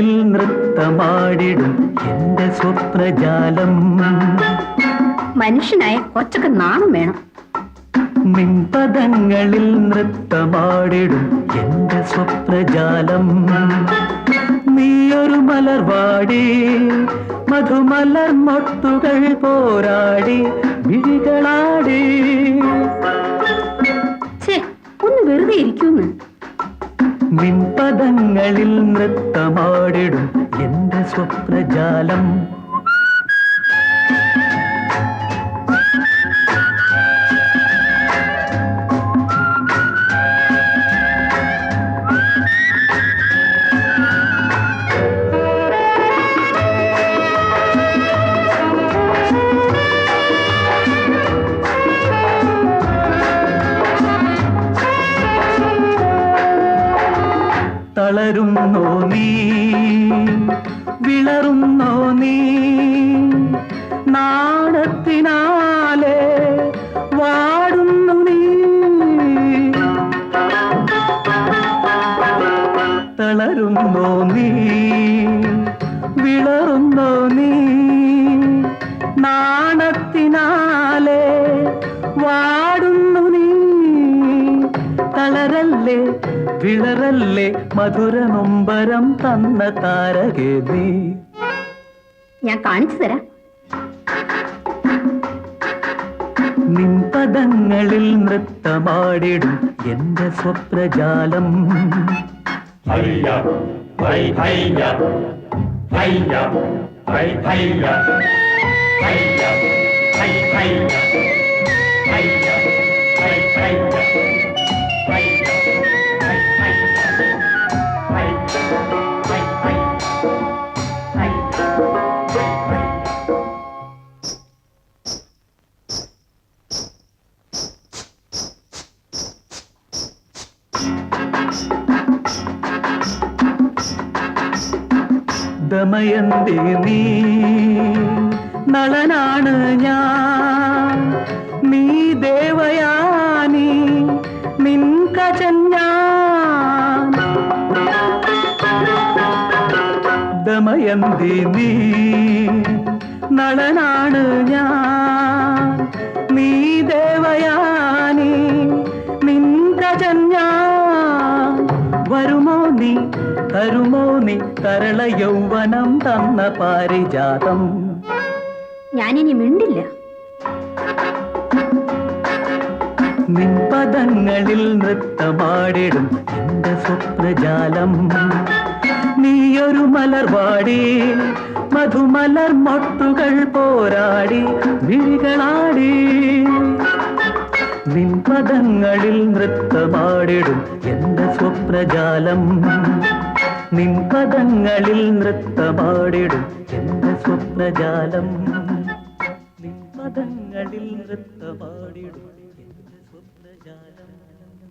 നൃത്തമാടിടും എന്റെ സ്വപ്നജാലം. മനുഷ്യനായ കുറച്ചൊക്കെ നാണം വേണം. മിൻപദങ്ങളിൽ നൃത്തമാടിടും എന്റെ സ്വപ്നജാലം. നീയൊരു മലർവാടി മധുമലർ മൊട്ടുകൾ പോരാടി വിഴികളാടി. ഒന്ന് വെറുതെ ഇരിക്കൂന്ന്. നിൻപദങ്ങളിൽ നൃത്തമാടിടും. എന്റെ സ്വപ്നജാലം തളരുന്നോ നീ? വിളറുന്നോ നീ? നാണത്തിനാലെ വാടുന്നു നീ? തളരുന്നോ നീ? വിളറുന്നോ നീ? നാണത്തിനാലെ വാടുന്നു നീ? തളരല്ലേ വിളറല്ലേ മധുര നൊമ്പരം തന്ന താരകേ നീ ഞാൻ കാണിച്ചു തരാം. നിൻപദങ്ങളിൽ നൃത്തമാടിടും എന്റെ സ്വപ്രജാലം ഹൈ ഹൈ ഹൈ ഹൈ ദമയന്തി നീ. നളനാണ് ഞാൻ. നീ ദേവയാനി. നിൻ കജൻ ഞാൻ നീ. നളനാണ് ഞാൻ. നീ തരുമോ നീ തരള യൗവനം തന്ന പാരിജാതം? ഞാനിനി മിണ്ടില്ല. നിൻപദങ്ങളിൽ നൃത്തമാടിടും എന്റെ സ്വപ്നജാലം. നീയൊരു മലർവാടി മധുമലർ മൊട്ടുകൾ പോരാടി വിഴികളാടി. നിൻപദങ്ങളിൽ നൃത്തമാടിടും എന്റെ പ്രജാലം. നിൻ പദങ്ങളിൽ നൃത്തമാടിടും എന്റെ സ്വപ്നജാലം. നിൻ പദങ്ങളിൽ നൃത്തമാടിടും എന്റെ സ്വപ്നജാലം.